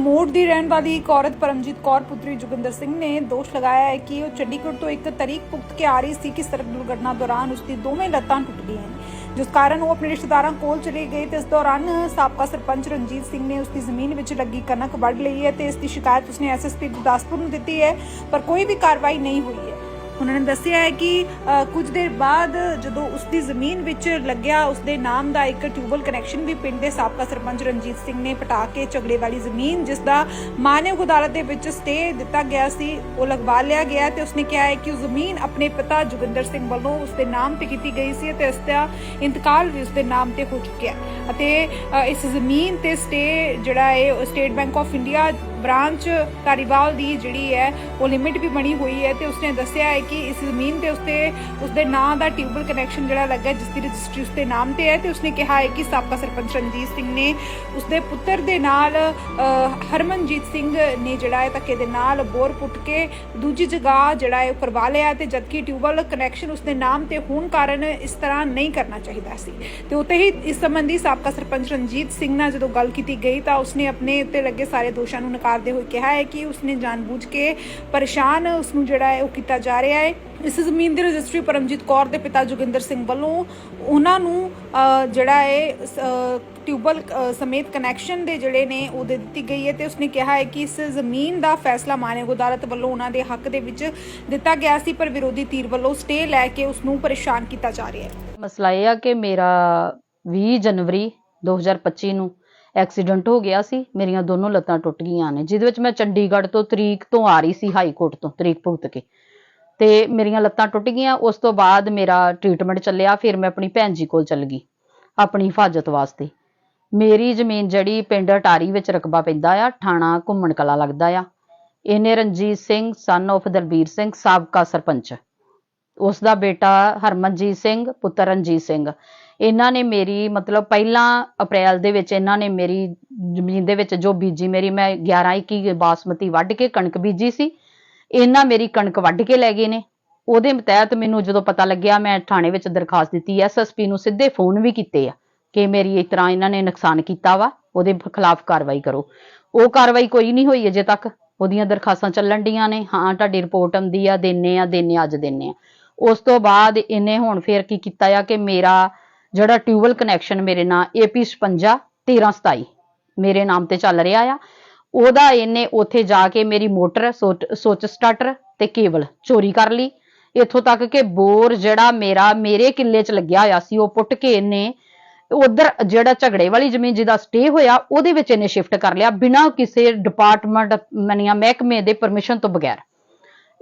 ਮੋੜ ਦੀ ਰਹਿਣ ਵਾਲੀ ਇੱਕ ਔਰਤ ਪਰਮਜੀਤ ਕੌਰ, ਪੁੱਤਰੀ ਜੋਗਿੰਦਰ ਸਿੰਘ ਨੇ ਦੋਸ਼ ਲਗਾਇਆ ਹੈ ਕਿ ਉਹ ਚੰਡੀਗੜ੍ਹ ਤੋਂ ਇੱਕ ਤਰੀਕ ਭੁਗਤ ਕੇ ਆ ਰਹੀ ਸੀ ਕਿ ਸੜਕ ਦੁਰਘਟਨਾ ਦੌਰਾਨ ਉਸ ਦੀ ਦੋਵੇਂ ਲੱਤਾਂ ਟੁੱਟ ਗਈਆਂ ਜਿਸ ਕਾਰਨ ਉਹ ਆਪਣੇ ਰਿਸ਼ਤੇਦਾਰਾਂ ਕੋਲ ਚਲੇ ਗਏ ਤੇ ਇਸ ਦੌਰਾਨ ਸਾਬਕਾ ਸਰਪੰਚ ਰਣਜੀਤ ਸਿੰਘ ਨੇ ਉਸ ਦੀ ਜ਼ਮੀਨ ਵਿੱਚ ਲੱਗੀ ਕਣਕ ਵੱਢ ਲਈ ਹੈ ਤੇ ਇਸ ਦੀ ਸ਼ਿਕਾਇਤ ਉਸਨੇ ਐਸਐਸਪੀ ਗੁਰਦਾਸਪੁਰ ਨੂੰ ਦਿੱਤੀ ਹੈ, ਪਰ ਕੋਈ ਵੀ ਕਾਰਵਾਈ ਨਹੀਂ ਹੋਈ ਹੈ। ਉਹਨਾਂ ਨੇ ਦੱਸਿਆ ਹੈ ਕਿ ਕੁਝ ਦੇਰ ਬਾਅਦ ਜਦੋਂ ਉਸ ਦੀ ਜ਼ਮੀਨ ਵਿੱਚ ਲੱਗਿਆ ਉਸ ਦੇ ਨਾਮ ਦਾ ਇੱਕ ਟਿਊਬਲ ਕਨੈਕਸ਼ਨ ਵੀ ਪਿੰਡ ਦੇ ਸਾਬਕਾ ਸਰਪੰਚ ਰਣਜੀਤ ਸਿੰਘ ਨੇ ਪਟਾ ਕੇ ਝਗੜੇ ਵਾਲੀ ਜ਼ਮੀਨ ਜਿਸ ਦਾ ਮਾਨਵ ਅਦਾਲਤ ਦੇ ਵਿੱਚ ਸਟੇ ਦਿੱਤਾ ਗਿਆ ਸੀ, ਉਹ ਲਗਵਾ ਲਿਆ ਗਿਆ ਤੇ ਉਸਨੇ ਕਿਹਾ ਹੈ ਕਿ ਉਹ ਜ਼ਮੀਨ ਆਪਣੇ ਪਿਤਾ ਜੋਗਿੰਦਰ ਸਿੰਘ ਵੱਲੋਂ ਉਸ ਦੇ ਨਾਮ ਤੇ ਕੀਤੀ ਗਈ ਸੀ ਤੇ ਇਸ ਦਾ ਇੰਤਕਾਲ ਵੀ ਉਸ ਦੇ ਨਾਮ ਤੇ ਹੋ ਚੁੱਕਿਆ ਅਤੇ ਇਸ ਜ਼ਮੀਨ ਤੇ ਸਟੇ ਜਿਹੜਾ ਹੈ State Bank of India branch Dhariwal ਦੀ ਜਿਹੜੀ ਹੈ, ਉਹ ਲਿਮਿਟ ਵੀ ਬਣੀ ਹੋਈ ਹੈ ਤੇ ਉਸਨੇ ਦੱਸਿਆ ਹੈ ਕਿ ਇਸ ਜ਼ਮੀਨ ਤੇ ਉਸਤੇ ਉਸਦੇ ਨਾਂ ਦਾ ਟਿਊਬਲ ਕਨੈਕਸ਼ਨ ਜਿਹੜਾ ਲੱਗਾ ਜਿਸ ਦੀ ਰਜਿਸਟਰੀ ਉਸਦੇ ਨਾਮ ਤੇ ਹੈ ਤੇ ਉਸਨੇ ਕਿਹਾ ਹੈ ਕਿ ਸਾਬਕਾ ਸਰਪੰਚ ਰਣਜੀਤ ਸਿੰਘ ਨੇ ਉਸਦੇ ਪੁੱਤਰ ਦੇ ਨਾਲ ਹਰਮਨਜੀਤ ਸਿੰਘ ਨੇ ਜਿਹੜਾ ਹੈ ਧੱਕੇ ਦੇ ਨਾਲ ਬੋਰ ਪੁੱਟ ਕੇ ਦੂਜੀ ਜਗ੍ਹਾ ਜਿਹੜਾ ਹੈ ਉਹ ਕਰਵਾ ਲਿਆ ਤੇ ਜਦਕਿ ਟਿਊਬਲ ਕਨੈਕਸ਼ਨ ਉਸਦੇ ਨਾਮ ਤੇ ਹੋਣ ਕਾਰਨ ਇਸ ਤਰ੍ਹਾਂ ਨਹੀਂ ਕਰਨਾ ਚਾਹੀਦਾ ਸੀ। ਤੇ ਉੱਤੇ ਹੀ ਇਸ ਸੰਬੰਧੀ ਸਾਬਕਾ ਸਰਪੰਚ ਰਣਜੀਤ ਸਿੰਘ ਨਾਲ ਜਦੋਂ ਗੱਲ ਕੀਤੀ ਗਈ ਤਾਂ ਉਸਨੇ ਆਪਣੇ ਉੱਤੇ ਲੱਗੇ ਸਾਰੇ ਦੋਸ਼ਾਂ ਨੂੰ ਨਕਾਰ ਨਕਾਰਦੇ ਹੋਏ ਕਿਹਾ ਹੈ ਕਿ ਉਸਨੇ ਜਾਣਬੁੱਝ ਕੇ ਪਰੇਸ਼ਾਨ ਉਸ ਨੂੰ ਜਿਹੜਾ ਹੈ ਉਹ ਕੀਤਾ ਜਾ ਰਿਹਾ ਹੈ। ਇਸ ਜ਼ਮੀਨ ਦੀ ਰਜਿਸਟਰੀ ਪਰਮਜੀਤ ਕੌਰ ਦੇ ਪਿਤਾ ਜੋਗਿੰਦਰ ਸਿੰਘ ਵੱਲੋਂ ਉਹਨਾਂ ਨੂੰ ਜਿਹੜਾ ਹੈ ਟਿਊਬਲ ਸਮੇਤ ਕਨੈਕਸ਼ਨ ਦੇ ਜਿਹੜੇ ਨੇ ਉਹ ਦੇ ਦਿੱਤੀ ਗਈ ਹੈ ਤੇ ਉਸਨੇ ਕਿਹਾ ਹੈ ਕਿ ਇਸ ਜ਼ਮੀਨ ਦਾ ਫੈਸਲਾ ਮਾਨਯੋਗ ਅਦਾਲਤ ਵੱਲੋਂ ਉਹਨਾਂ ਦੇ ਹੱਕ ਦੇ ਵਿੱਚ ਦਿੱਤਾ ਗਿਆ ਸੀ, ਪਰ ਵਿਰੋਧੀ ਧਿਰ ਵੱਲੋਂ ਸਟੇ ਲੈ ਕੇ ਉਸ ਨੂੰ ਪਰੇਸ਼ਾਨ ਕੀਤਾ ਜਾ ਰਿਹਾ ਹੈ। ਮਸਲਾ ਇਹ ਆ ਕਿ ਮੇਰਾ 20 ਜਨਵਰੀ 2025 ਨੂੰ ਐਕਸੀਡੈਂਟ ਹੋ ਗਿਆ ਸੀ, ਮੇਰੀਆਂ ਦੋਨੋਂ ਲੱਤਾਂ ਟੁੱਟ ਗਈਆਂ ਨੇ, ਜਿਹਦੇ ਵਿੱਚ ਮੈਂ ਚੰਡੀਗੜ੍ਹ ਤੋਂ ਤਰੀਕ ਤੋਂ ਆ ਰਹੀ ਸੀ, ਹਾਈ ਕੋਰਟ ਤੋਂ, ਤਰੀਕ ਭੁਗਤ ਕੇ। ਤੇ ਮੇਰੀਆਂ ਲੱਤਾਂ ਟੁੱਟ ਗਈਆਂ, ਉਸ ਤੋਂ ਬਾਅਦ ਮੇਰਾ ਟ੍ਰੀਟਮੈਂਟ ਚੱਲਿਆ, ਫਿਰ ਮੈਂ ਆਪਣੀ ਭੈਣ ਜੀ ਕੋਲ ਚੱਲ ਗਈ, ਆਪਣੀ ਹਿਫਾਜ਼ਤ ਵਾਸਤੇ। ਮੇਰੀ ਜ਼ਮੀਨ ਜਿਹੜੀ ਪਿੰਡ ਅਟਾਰੀ ਵਿੱਚ ਰਕਬਾ ਪੈਂਦਾ ਆ, ਥਾਣਾ ਘੁੰਮਣ ਕਲਾ ਲੱਗਦਾ ਆ। ਇਹਨੇ ਰਣਜੀਤ ਸਿੰਘ ਸਨ of ਦਲਬੀਰ ਸਿੰਘ, ਸਾਬਕਾ ਸਰਪੰਚ। ਉਸ ਦਾ ਬੇਟਾ ਹਰਮਨਜੀਤ ਸਿੰਘ, ਪੁੱਤਰ ਰਣਜੀਤ ਸਿੰਘ। ਇਹਨਾਂ ਨੇ ਮੇਰੀ ਮਤਲਬ ਪਹਿਲਾਂ ਅਪ੍ਰੈਲ ਦੇ ਵਿੱਚ ਇਹਨਾਂ ਨੇ ਮੇਰੀ ਜ਼ਮੀਨ ਦੇ ਵਿੱਚ ਜੋ ਬੀਜੀ ਮੇਰੀ ਮੈਂ 11 21 ਬਾਸਮਤੀ ਵੱਢ ਕੇ ਕਣਕ ਬੀਜੀ ਸੀ। ਇਹਨਾਂ ਮੇਰੀ ਕਣਕ ਵੱਢ ਕੇ ਲੈ ਗਏ ਨੇ। ਉਹਦੇ ਤਹਿਤ ਮੈਨੂੰ ਜਦੋਂ ਪਤਾ ਲੱਗਿਆ ਮੈਂ ਥਾਣੇ ਵਿੱਚ ਦਰਖਾਸਤ ਦਿੱਤੀ ਐਸਐਸਪੀ ਨੂੰ ਸਿੱਧੇ ਫੋਨ ਵੀ ਕੀਤੇ ਆ ਕਿ ਮੇਰੀ ਇਸ ਤਰ੍ਹਾਂ ਇਹਨਾਂ ਨੇ ਨੁਕਸਾਨ ਕੀਤਾ ਵਾ ਉਹਦੇ ਖਿਲਾਫ ਕਾਰਵਾਈ ਕਰੋ। ਉਹ ਕਾਰਵਾਈ ਕੋਈ ਨਹੀਂ ਹੋਈ ਅਜੇ ਤੱਕ। ਉਹਦੀਆਂ ਦਰਖਾਸਤਾਂ ਚੱਲਣ ਡੀਆਂ ਨੇ। ਹਾਂ ਤੁਹਾਡੀ ਰਿਪੋਰਟ ਆਉਂਦੀ ਆ ਦਿੰਨੇ ਆ ਦਿੰਨੇ ਆ, ਅੱਜ ਦਿੰਨੇ ਆ। ਉਸ ਤੋਂ ਬਾਅਦ ਇਹਨੇ ਹੁਣ ਫੇਰ ਕੀ ਕੀਤਾ ਆ ਕਿ ਮੇਰਾ ਜਿਹੜਾ ਟਿਊਬਲ ਕਨੈਕਸ਼ਨ ਮੇਰੇ ਨਾਂ AP 56 1327 ਮੇਰੇ ਨਾਮ ਤੇ ਚੱਲ ਰਿਹਾ ਆ। ਉਹਦਾ ਇਹਨੇ ਉੱਥੇ ਜਾ ਕੇ ਮੇਰੀ ਮੋਟਰ, ਸੋਚ ਸੋਚ ਸਟਾਰਟਰ ਤੇ ਕੇਬਲ ਚੋਰੀ ਕਰ ਲਈ। ਇੱਥੋਂ ਤੱਕ ਕਿ ਬੋਰ ਜਿਹੜਾ ਮੇਰਾ, ਮੇਰੇ ਕਿੱਲੇ 'ਚ ਲੱਗਿਆ ਹੋਇਆ ਸੀ, ਉਹ ਪੁੱਟ ਕੇ ਇਹਨੇ ਉਧਰ ਜਿਹੜਾ ਝਗੜੇ ਵਾਲੀ ਜ਼ਮੀਨ ਜਿਹਦਾ ਸਟੇ ਹੋਇਆ, ਉਹਦੇ ਵਿੱਚ ਇਹਨੇ ਸ਼ਿਫਟ ਕਰ ਲਿਆ ਬਿਨਾਂ ਕਿਸੇ ਡਿਪਾਰਟਮੈਂਟ ਮਨੀਆ ਮਹਿਕਮੇ ਦੇ ਪਰਮਿਸ਼ਨ ਤੋਂ ਬਗੈਰ।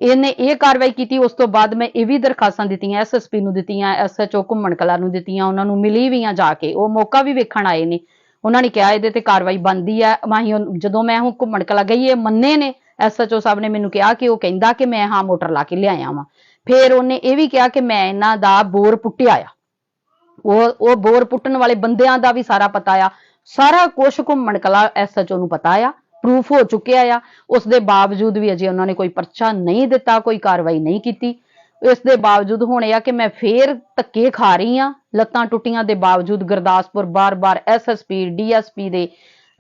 ਇਹਨੇ ਇਹ ਕਾਰਵਾਈ ਕੀਤੀ, ਉਸ ਤੋਂ ਬਾਅਦ ਮੈਂ ਇਹ ਵੀ ਦਰਖਾਸਤਾਂ ਦਿੱਤੀਆਂ ਐਸਐਸਪੀ ਨੂੰ ਦਿੱਤੀਆਂ ਐਸਐਚਓ ਘੁੰਮਣ ਕਲਾ ਨੂੰ ਦਿੱਤੀਆਂ, ਉਹਨਾਂ ਨੂੰ ਮਿਲੀ ਵੀ ਆ ਜਾ ਕੇ। ਉਹ ਮੌਕਾ ਵੀ ਵੇਖਣ ਆਏ ਨੇ। ਉਹਨਾਂ ਨੇ ਕਿਹਾ ਇਹਦੇ ਤੇ ਕਾਰਵਾਈ ਬੰਦੀ ਆ। ਮਾਹੀ ਜਦੋਂ ਮੈਂ ਹੁਣ ਘੁੰਮਣ ਕਲਾ ਗਈ, ਇਹ ਮੰਨੇ ਨੇ। ਐਸਐਚਓ ਸਾਹਿਬ ਨੇ ਮੈਨੂੰ ਕਿਹਾ ਕਿ ਉਹ ਕਹਿੰਦਾ ਕਿ ਮੈਂ ਹਾਂ ਮੋਟਰ ਲਾ ਕੇ ਲਿਆਇਆ ਵਾਂ। ਫਿਰ ਉਹਨੇ ਇਹ ਵੀ ਕਿਹਾ ਕਿ ਮੈਂ ਇਹਨਾਂ ਦਾ ਬੋਰ ਪੁੱਟਿਆ ਆ। ਉਹ ਉਹ ਬੋਰ ਪੁੱਟਣ ਵਾਲੇ ਬੰਦਿਆਂ ਦਾ ਵੀ ਸਾਰਾ ਪਤਾ ਆ। ਸਾਰਾ ਕੁਝ ਘੁੰਮਣ ਕਲਾ ਐਸਐਚਓ ਨੂੰ ਪਤਾ ਆ। ਪ੍ਰੂਫ ਹੋ ਚੁੱਕਿਆ ਆ, ਉਸ ਦੇ ਬਾਵਜੂਦ ਵੀ ਅਜੇ ਉਹਨਾਂ ਨੇ ਕੋਈ ਪਰਚਾ ਨਹੀਂ ਦਿੱਤਾ, ਕੋਈ ਕਾਰਵਾਈ ਨਹੀਂ ਕੀਤੀ। ਇਸ ਦੇ ਬਾਵਜੂਦ ਹੁਣ ਇਹ ਆ ਕਿ ਮੈਂ ਫੇਰ ਧੱਕੇ ਖਾ ਰਹੀ ਆ ਲੱਤਾਂ ਟੁੱਟੀਆਂ ਦੇ ਬਾਵਜੂਦ ਗੁਰਦਾਸਪੁਰ ਬਾਰ-ਬਾਰ ਐਸਐਸਪੀ ਡੀਐਸਪੀ ਦੇ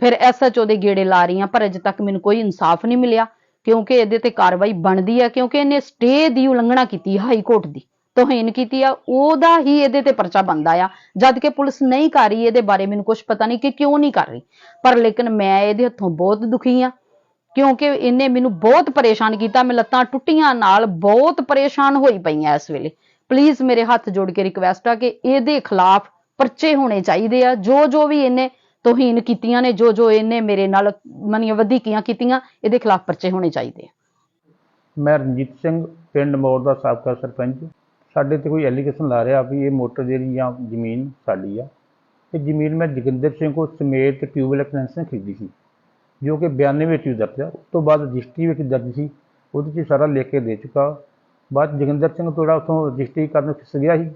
ਫਿਰ ਐਸਐਚਓ ਦੇ ਗੇੜੇ ਲਾ ਰਹੀ ਆ ਪਰ ਅਜੇ ਤੱਕ ਮੈਨੂੰ ਕੋਈ ਇਨਸਾਫ ਨਹੀਂ ਮਿਲਿਆ, ਕਿਉਂਕਿ ਇਹਦੇ ਤੇ ਕਾਰਵਾਈ ਬਣਦੀ ਆ, ਕਿਉਂਕਿ ਇਹਨੇ ਸਟੇ ਦੀ ਉਲੰਘਣਾ ਕੀਤੀ ਹਾਈ ਕੋਰਟ ਦੀ। ਤੋਹੀਨ ਕੀਤੀ ਆ, ਉਹਦਾ ਹੀ ਇਹਦੇ ਤੇ ਪਰਚਾ ਬਣਦਾ ਆ। ਜਦ ਕਿ ਪੁਲਿਸ ਨਹੀਂ ਕਰ ਰਹੀ ਇਹਦੇ ਬਾਰੇ, ਮੈਨੂੰ ਕੁਝ ਪਤਾ ਨਹੀਂ ਕਿ ਕਿਉਂ ਨਹੀਂ ਕਰ ਰਹੀ। ਪਰ ਲੇਕਿਨ ਮੈਂ ਇਹਦੇ ਹੱਥੋਂ ਬਹੁਤ ਦੁਖੀ ਆ, ਕਿਉਂਕਿ ਇਹਨੇ ਮੈਨੂੰ ਬਹੁਤ ਪਰੇਸ਼ਾਨ ਕੀਤਾ, ਮੈਂ ਲੱਤਾਂ ਟੁੱਟੀਆਂ ਨਾਲ ਬਹੁਤ ਪਰੇਸ਼ਾਨ ਹੋਈ ਪਈਆਂ ਇਸ ਵੇਲੇ। ਪਲੀਜ਼ ਮੇਰੇ ਹੱਥ ਜੋੜ ਕੇ ਰਿਕਵੈਸਟ ਆ ਕਿ ਇਹਦੇ ਖਿਲਾਫ ਪਰਚੇ ਹੋਣੇ ਚਾਹੀਦੇ ਆ। ਜੋ ਜੋ ਵੀ ਇਹਨੇ ਤੋਹੀਨ ਕੀਤੀਆਂ ਨੇ, ਜੋ ਜੋ ਇਹਨੇ ਮੇਰੇ ਨਾਲ ਮਨੀਆਂ ਵਧੀਕੀਆਂ ਕੀਤੀਆਂ, ਇਹਦੇ ਖਿਲਾਫ ਪਰਚੇ ਹੋਣੇ ਚਾਹੀਦੇ ਆ। ਮੈਂ ਰਣਜੀਤ ਸਿੰਘ, ਪਿੰਡ ਮੌੜ ਦਾ ਸਾਬਕਾ ਸਰਪੰਚ। ਸਾਡੇ ਤੇ ਕੋਈ ਐਲੀਗੇਸ਼ਨ ਲਾ ਰਿਹਾ ਵੀ ਇਹ ਮੋਟਰ ਜਿਹੜੀ ਜਾਂ ਜ਼ਮੀਨ ਸਾਡੀ ਆ। ਇਹ ਜ਼ਮੀਨ ਮੈਂ ਜੋਗਿੰਦਰ ਸਿੰਘ ਕੋ ਸਮੇਤ ਟਿਊਬਲ ਕਨੈਕਸ਼ਨ ਖਰੀਦੀ ਸੀ, ਜੋ ਕਿ ਬਿਆਨੇ ਵਿੱਚ ਵੀ ਦਰਜ ਆ। ਉਸ ਤੋਂ ਬਾਅਦ ਰਜਿਸਟਰੀ ਵਿੱਚ ਦਰਜ ਸੀ, ਉਹਦੇ 'ਚ ਸਾਰਾ ਲਿਖ ਕੇ ਦੇ ਚੁੱਕਾ। ਬਾਅਦ 'ਚ ਜੋਗਿੰਦਰ ਸਿੰਘ ਤੋਂ ਜਿਹੜਾ ਉੱਥੋਂ ਰਜਿਸਟਰੀ ਕਰਨ ਫਿਸ ਗਿਆ ਸੀ,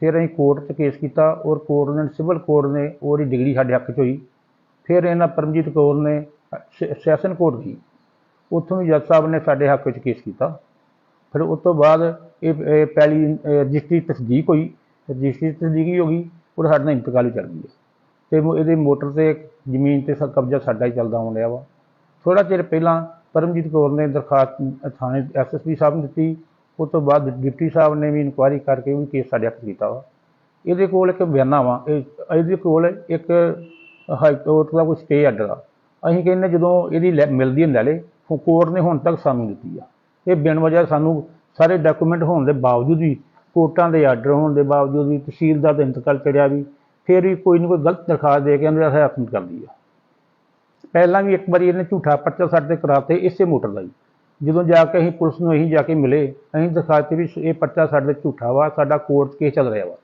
ਫਿਰ ਅਸੀਂ ਕੋਰਟ 'ਚ ਕੇਸ ਕੀਤਾ ਔਰ ਕੋਰਟ ਨੇ ਸਿਵਲ ਕੋਰਟ ਨੇ ਉਹਦੀ ਡਿਗਰੀ ਸਾਡੇ ਹੱਕ 'ਚ ਹੋਈ। ਫਿਰ ਇਹਨਾਂ ਪਰਮਜੀਤ ਕੌਰ ਨੇ ਸ- ਸੈਸ਼ਨ ਕੋਰਟ ਗਈ ਉੱਥੋਂ ਵੀ ਜੱਜ ਸਾਹਿਬ ਨੇ ਸਾਡੇ ਹੱਕ ਵਿੱਚ ਕੇਸ ਕੀਤਾ। ਫਿਰ ਉਸ ਤੋਂ ਬਾਅਦ ਇਹ ਇਹ ਪਹਿਲੀ ਰਜਿਸਟਰੀ ਤਸਦੀਕ ਹੋਈ। ਰਜਿਸਟਰੀ ਤਸਦੀਕ ਹੀ ਹੋ ਗਈ ਔਰ ਸਾਡੇ ਨਾਲ ਇੰਤਕਾਲ ਵੀ ਚੱਲ ਗਈ ਹੈ। ਤੇ ਇਹਦੇ ਮੋਟਰ ਤੇ ਜ਼ਮੀਨ ਤੇ ਸਾ, ਕਬਜ਼ਾ ਸਾਡਾ ਹੀ ਚੱਲਦਾ ਆਉਣ ਰਿਹਾ ਵਾ। ਥੋੜਾ ਚਿਰ ਪਹਿਲਾਂ ਪਰਮਜੀਤ ਕੌਰ ਨੇ ਦਰਖਾਸਤ ਥਾਣੇ ਐਸਐਸਪੀ ਸਾਹਿਬ ਨੂੰ ਦਿੱਤੀ। ਉਸ ਤੋਂ ਬਾਅਦ ਡਿਪਟੀ ਸਾਹਿਬ ਨੇ ਵੀ ਇਨਕੁਆਇਰੀ ਕਰਕੇ ਉਹ ਵੀ ਕੇਸ ਸਾਡੇ ਹੱਥ ਕੀਤਾ ਵਾ। ਇਹਦੇ ਕੋਲ ਇੱਕ ਬਿਆਨਾ ਵਾ। ਇਹ, ਇਹਦੇ ਕੋਲ ਇੱਕ ਹਾਈ ਕੋਰਟ ਦਾ ਕੋਈ ਸਟੇ ਆਰਡਰ ਆ ਅਸੀਂ ਕਹਿੰਦੇ ਜਦੋਂ ਇਹਦੀ ਲੈ- ਮਿਲਦੀ ਹੈ ਲੈ ਲੈ ਕੋਰਟ ਨੇ ਹੁਣ ਤੱਕ ਸਾਨੂੰ ਦਿੱਤੀ ਆ। ਇਹ ਬਿਨ ਵਜ੍ਹਾ ਸਾਨੂੰ ਸਾਰੇ ਡਾਕੂਮੈਂਟ ਹੋਣ ਦੇ ਬਾਵਜੂਦ ਵੀ, ਕੋਰਟਾਂ ਦੇ ਆਰਡਰ ਹੋਣ ਦੇ ਬਾਵਜੂਦ ਵੀ ਤਹਿਸੀਲਦਾਰ ਦਾ ਇੰਤਕਾਲ ਚੜਿਆ ਵੀ, ਫਿਰ ਵੀ ਕੋਈ ਨਾ ਕੋਈ ਗਲਤ ਦਰਖਾਸਤ ਦੇ ਕੇ ਇਹਨੂੰ ਹੱਥ ਨਹੀਂ ਕਰਦੀ ਆ। ਪਹਿਲਾਂ ਵੀ ਇੱਕ ਵਾਰੀ ਇਹਨੇ ਝੂਠਾ ਪਰਚਾ ਸਾਡੇ ਤੇ ਕਰਾਤੇ, ਇਸੇ ਮੋਟਰ ਦਾ ਹੀ। ਜਦੋਂ ਜਾ ਕੇ ਅਸੀਂ ਪੁਲਿਸ ਨੂੰ ਇਹੀ ਜਾ ਕੇ ਮਿਲੇ, ਅਸੀਂ ਦਿਖਾਤੇ ਵੀ ਇਹ ਪਰਚਾ ਸਾਡੇ ਤੇ ਝੂਠਾ ਵਾ, ਸਾਡਾ ਕੋਰਟ ਕੇਸ ਚੱਲ ਰਿਹਾ ਵਾ।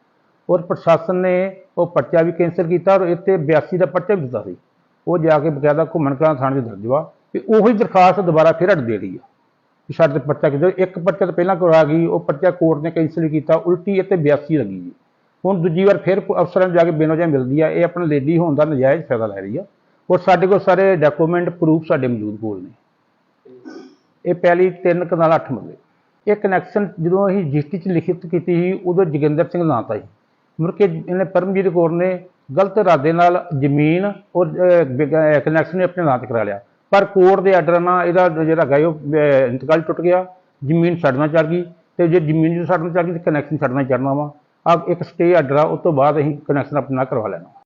ਔਰ ਪ੍ਰਸ਼ਾਸਨ ਨੇ ਉਹ ਪਰਚਾ ਵੀ ਕੈਂਸਲ ਕੀਤਾ ਔਰ ਇੱਥੇ 82 ਦਾ ਪਰਚਾ ਵੀ ਦਿੱਤਾ ਸੀ। ਉਹ ਜਾ ਕੇ ਬਕਾਇਦਾ ਘੁੰਮਣ ਕਲਾਂ ਥਾਣੇ 'ਚ ਦਰਜ ਵਾ ਤੇ ਉਹੀ ਦਰਖਾਸਤ ਦੁਬਾਰਾ ਫਿਰ ਹਟ ਦੇ ਰਹੀ ਆ। ਕਿ ਸਾਡੇ ਤੇ ਪਰਚਾ ਕਿਤੇ ਇੱਕ ਪਰਚਾ ਤਾਂ ਪਹਿਲਾਂ ਕਰਵਾ ਗਈ, ਉਹ ਪਰਚਾ ਕੋਰਟ ਨੇ ਕੈਂਸਲ ਕੀਤਾ, ਉਲਟੀ ਅਤੇ ਬਿਆਸੀ ਲੱਗੀ ਜੀ। ਹੁਣ ਦੂਜੀ ਵਾਰ ਫਿਰ ਅਫਸਰਾਂ ਨੂੰ ਜਾ ਕੇ ਬੇਨੋਜਾ ਮਿਲਦੀ ਆ, ਇਹ ਆਪਣਾ ਲੇਡੀ ਹੋਣ ਦਾ ਨਜਾਇਜ਼ ਫਾਇਦਾ ਲੈ ਰਹੀ ਆ। ਔਰ ਸਾਡੇ ਕੋਲ ਸਾਰੇ ਡਾਕੂਮੈਂਟ ਪ੍ਰੂਫ ਸਾਡੇ ਮੌਜੂਦ ਕੋਲ ਨੇ। ਇਹ ਪਹਿਲੀ ਤਿੰਨ ਕਨਾਲ ਅੱਠ ਮਰਲੇ ਇਹ ਕਨੈਕਸ਼ਨ ਜਦੋਂ ਅਸੀਂ ਰਜਿਸਟਰੀ 'ਚ ਲਿਖਿਤ ਕੀਤੀ ਸੀ, ਉਦੋਂ ਜੋਗਿੰਦਰ ਸਿੰਘ ਨਾਂ ਤਾਂ ਸੀ। ਮੁੜ ਕੇ ਇਹਨੇ ਪਰਮਜੀਤ ਕੌਰ ਨੇ ਗਲਤ ਇਰਾਦੇ ਨਾਲ ਜ਼ਮੀਨ ਔਰ ਕਨੈਕਸ਼ਨ ਆਪਣੇ ਨਾਂ ਤੇ ਕਰਾ ਲਿਆ। ਪਰ ਕੋਰਟ ਦੇ ਆਰਡਰ ਨਾਲ ਇਹਦਾ ਜਿਹੜਾ ਹੈਗਾ ਉਹ ਇੰਤਕਾਲ ਟੁੱਟ ਗਿਆ, ਜ਼ਮੀਨ ਛੱਡਣਾ ਚੜ ਗਈ ਤੇ ਜੇ ਜ਼ਮੀਨ ਨੂੰ ਛੱਡਣਾ ਚੜ ਗਈ ਤੇ ਕਨੈਕਸ਼ਨ ਛੱਡਣਾ ਚੜਨਾ ਵਾ। ਆ ਇੱਕ ਸਟੇ ਆਰਡਰ ਆ, ਉਸ ਤੋਂ ਬਾਅਦ ਅਸੀਂ ਕਨੈਕਸ਼ਨ ਆਪਣਾ ਕਰਵਾ ਲੈਣਾ।